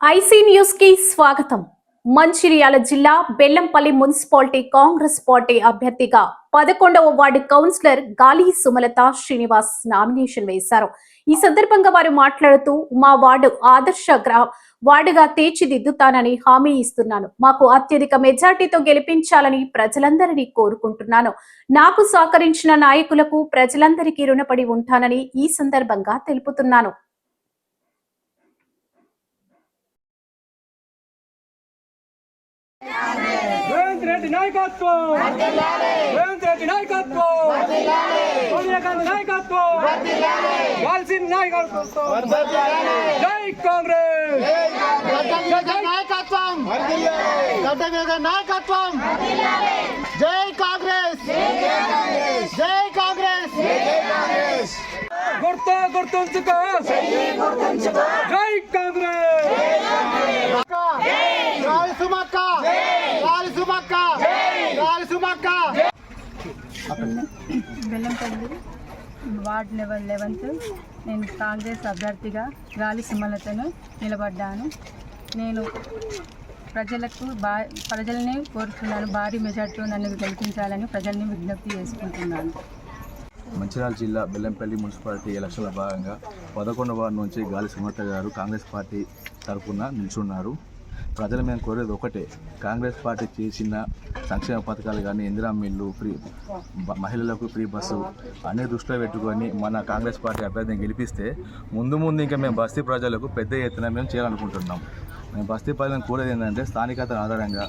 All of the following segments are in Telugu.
ఐసీ న్యూస్కి స్వాగతం. మంచిర్యాల జిల్లా బెల్లంపల్లి మున్సిపాలిటీ కాంగ్రెస్ పార్టీ అభ్యర్థిగా పదకొండవ వార్డు కౌన్సిలర్ గాలి సుమలత శ్రీనివాస్ నామినేషన్ వేశారు. ఈ సందర్భంగా వారు మాట్లాడుతూ మా వార్డు ఆదర్శ గ్రా వార్డుగా తీర్చిదిద్దుతానని హామీ ఇస్తున్నాను. మాకు అత్యధిక మెజార్టీతో గెలిపించాలని ప్రజలందరినీ కోరుకుంటున్నాను. నాకు సహకరించిన నాయకులకు ప్రజలందరికీ రుణపడి ఉంటానని ఈ సందర్భంగా తెలుపుతున్నాను. రేవంత్ రెడ్డి నాయకత్వం. రేవంత్ రెడ్డి నాయకత్వం. సోనియా గాంధీ నాయకత్వం. కాల్సిన నాయకత్వం. జై కాంగ్రెస్. నాయకత్వం. నాయకత్వం. జై కాంగ్రెస్. జై కాంగ్రెస్. గుర్తు గుర్తుంచుకో. జై కాంగ్రెస్ గాలి సుమక్క గాలి సుమక్క గాలి Sumakka Bellampalli ward number eleventh. నేను కాంగ్రెస్ అభ్యర్థిగా గాలి సుమలతను నిలబడ్డాను. నేను ప్రజలకు బా ప్రజల్ని కోరుతున్నాను. భారీ మెజార్టీతో నన్ను గెలిపించాలని ప్రజల్ని విజ్ఞప్తి చేసుకుంటున్నాను. మంచిర్యాల జిల్లా బెల్లంపల్లి మున్సిపాలిటీ ఎలక్షన్ల భాగంగా పదకొండవ వార్డు నుంచి గాలి సుమత గారు కాంగ్రెస్ పార్టీ తరఫున నిల్చున్నారు. ప్రజలు మేము కోరేది ఒకటే. కాంగ్రెస్ పార్టీ చేసిన సంక్షేమ పథకాలు కానీ ఇందిరా మిల్లు ఫ్రీ మహిళలకు ఫ్రీ బస్సు అన్ని దృష్టిలో పెట్టుకొని మన కాంగ్రెస్ పార్టీ అభ్యర్థిని గెలిపిస్తే ముందు ముందు ఇంకా మేము బస్తీ ప్రజలకు పెద్ద ఎత్తున మేము చేయాలనుకుంటున్నాం. మేము బస్తీ ప్రజలను కోరేది ఏంటంటే స్థానికత ఆధారంగా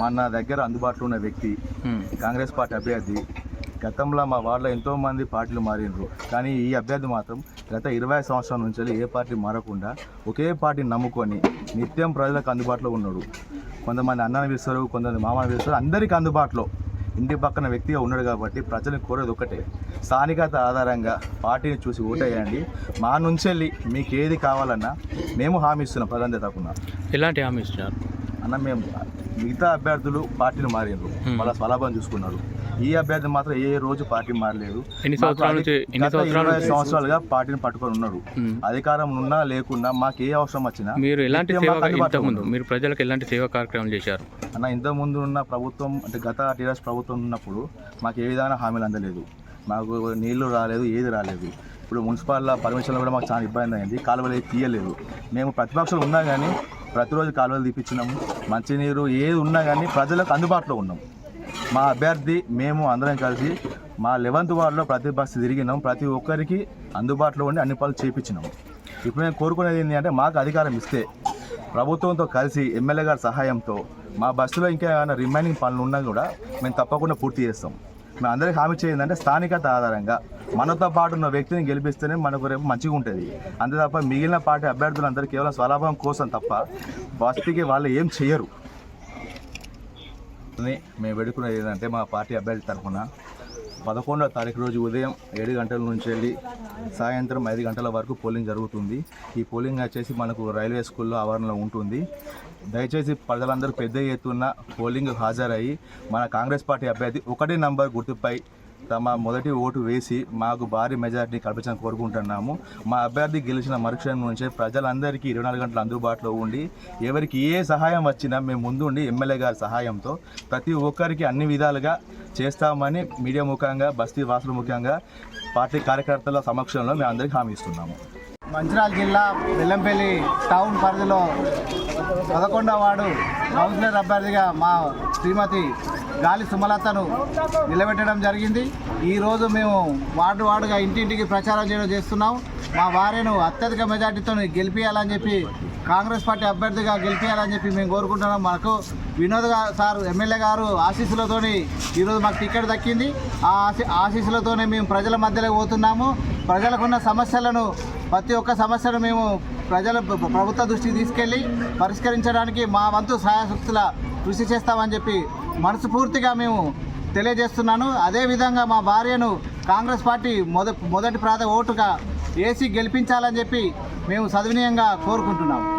మన దగ్గర అందుబాటులో ఉన్న వ్యక్తి కాంగ్రెస్ పార్టీ అభ్యర్థి గతంలో మా వార్డులో ఎంతో మంది పార్టీలు మారినరు కానీ ఈ అభ్యర్థి మాత్రం గత ఇరవై సంవత్సరాల నుంచి ఏ పార్టీ మారకుండా ఒకే పార్టీని నమ్ముకొని నిత్యం ప్రజలకు అందుబాటులో ఉన్నాడు. కొంతమంది అన్నని పిలుస్తారు కొంతమంది మామని పిలుస్తారు. అందరికీ అందుబాటులో ఇంటి పక్కన వ్యక్తిగా ఉన్నాడు కాబట్టి ప్రజలను కోరేది ఒకటే స్థానికత ఆధారంగా పార్టీని చూసి ఓటేయండి. మా నుంచి వెళ్ళి మీకు ఏది కావాలన్నా మేము హామీ ఇస్తున్నాం ప్రజలందరి తరపున ఎలాంటి హామీ ఇచ్చినారు అన్న మేము మిగతా అభ్యర్థులు పార్టీని మారినారు వాళ్ళ స్వలాభం చూసుకున్నారు. ఈ అభ్యర్థి మాత్రం ఏ రోజు పార్టీ మారలేదు. ఎన్ని సంవత్సరాల మాకు నుంచి- ఎన్ని గత సంవత్సరాల ఇరవై? సంవత్సరాలుగా పార్టీని పట్టుకొని ఉన్నారు. అధికారం ఉన్నా లేకున్నా మాకు ఏ అవసరం వచ్చినా మీరు ఎలాంటి. మీరు ప్రజలకు ఎలాంటి సేవా కార్యక్రమం చేశారు? అన్న ఇంత ముందు ఉన్న ప్రభుత్వం అంటే గత టీఆర్ఎస్ ప్రభుత్వం ఉన్నప్పుడు మాకు ఏ విధమైన హామీలు అందలేదు. మాకు నీళ్ళు రాలేదు ఏది రాలేదు. ఇప్పుడు మున్సిపల్ పర్మిషన్లు కూడా మాకు చాలా ఇబ్బంది అయింది. కాలువలు తీయలేదు. మేము ప్రతిపక్షాలు ఉన్నా కానీ ప్రతిరోజు కాలువలు తీపించినాము మంచినీరు ఏది ఉన్నా కానీ ప్రజలకు అందుబాటులో ఉన్నాం. మా అభ్యర్థి మేము అందరం కలిసి మా లెవెంత్ వార్డులో ప్రతి బస్సు తిరిగినాం. ప్రతి ఒక్కరికి అందుబాటులో ఉండి అన్ని పనులు చేయించినాం ఇప్పుడు నేను కోరుకునేది ఏంటి అంటే మాకు అధికారం ఇస్తే ప్రభుత్వంతో కలిసి ఎమ్మెల్యే గారి సహాయంతో మా బస్సులో ఇంకా ఏమైనా రిమైనింగ్ పనులు ఉన్నా కూడా మేము తప్పకుండా పూర్తి చేస్తాం. మేము అందరికీ హామీ చేయండి స్థానికత ఆధారంగా మనతో పాటు ఉన్న వ్యక్తిని గెలిపిస్తేనే మనకు రేపు మంచిగా ఉంటుంది. అంతే తప్ప మిగిలిన పార్టీ అభ్యర్థులందరూ కేవలం స్వలాభం కోసం తప్ప బస్తీకి వాళ్ళు ఏం చేయరు. మేము వేడుకునేది ఏంటంటే మా పార్టీ అభ్యర్థి తరఫున పదకొండవ తారీఖు రోజు ఉదయం ఏడు గంటల నుంచి వెళ్ళి సాయంత్రం ఐదు గంటల వరకు పోలింగ్ జరుగుతుంది. ఈ పోలింగ్ వచ్చేసి మనకు రైల్వే స్కూల్లో ఆవరణలో ఉంటుంది. దయచేసి ప్రజలందరూ పెద్ద ఎత్తున పోలింగ్ హాజరయ్యి మన కాంగ్రెస్ పార్టీ అభ్యర్థి ఒకటి నంబర్ గుర్తుపై తమ మొదటి ఓటు వేసి మాకు భారీ మెజార్టీ కల్పించాలని కోరుకుంటున్నాము. మా అభ్యర్థి గెలిచిన మరుక్షణం నుంచే ప్రజలందరికీ ఇరవై నాలుగు గంటలు అందుబాటులో ఉండి ఎవరికి ఏ సహాయం వచ్చినా మేము ముందుండి ఎమ్మెల్యే గారి సహాయంతో ప్రతి ఒక్కరికి అన్ని విధాలుగా చేస్తామని మీడియా ముఖ్యంగా బస్తీ వాసుల ముఖ్యంగా పార్టీ కార్యకర్తల సమక్షంలో మేము అందరికీ హామీ ఇస్తున్నాము. మంచిర్యాల జిల్లా బెల్లంపల్లి టౌన్ పరిధిలో పదకొండవ వార్డు కౌన్సిలర్ అభ్యర్థిగా మా శ్రీమతి గాలి సుమలతను నిలబెట్టడం జరిగింది. ఈరోజు మేము వార్డు వార్డుగా ఇంటింటికి ప్రచారం చేయడం చేస్తున్నాం. మా భార్యను అత్యధిక మెజార్టీతో గెలిపించాలని చెప్పి కాంగ్రెస్ పార్టీ అభ్యర్థిగా గెలిపించాలని చెప్పి మేము కోరుకుంటున్నాం. మనకు వినోద్ సార్ ఎమ్మెల్యే గారు ఆశీస్సులతోని ఈరోజు మాకు టికెట్ దక్కింది. ఆ ఆశీ ఆశీస్సులతోనే మేము ప్రజల మధ్యలో పోతున్నాము. ప్రజలకున్న సమస్యలను ప్రతి ఒక్క సమస్యను మేము ప్రజల ప్రభుత్వ దృష్టికి తీసుకెళ్ళి పరిష్కరించడానికి మా వంతు సహాయశక్తుల కృషి చేస్తామని చెప్పి మనస్ఫూర్తిగా మేము తెలియజేస్తున్నాను. అదేవిధంగా మా భార్యను కాంగ్రెస్ పార్టీ మొద మొదటి ప్రాధ ఓటుగా ఏసీ గెలిపించాలని చెప్పి మేము సద్వినీయంగా కోరుకుంటున్నాము.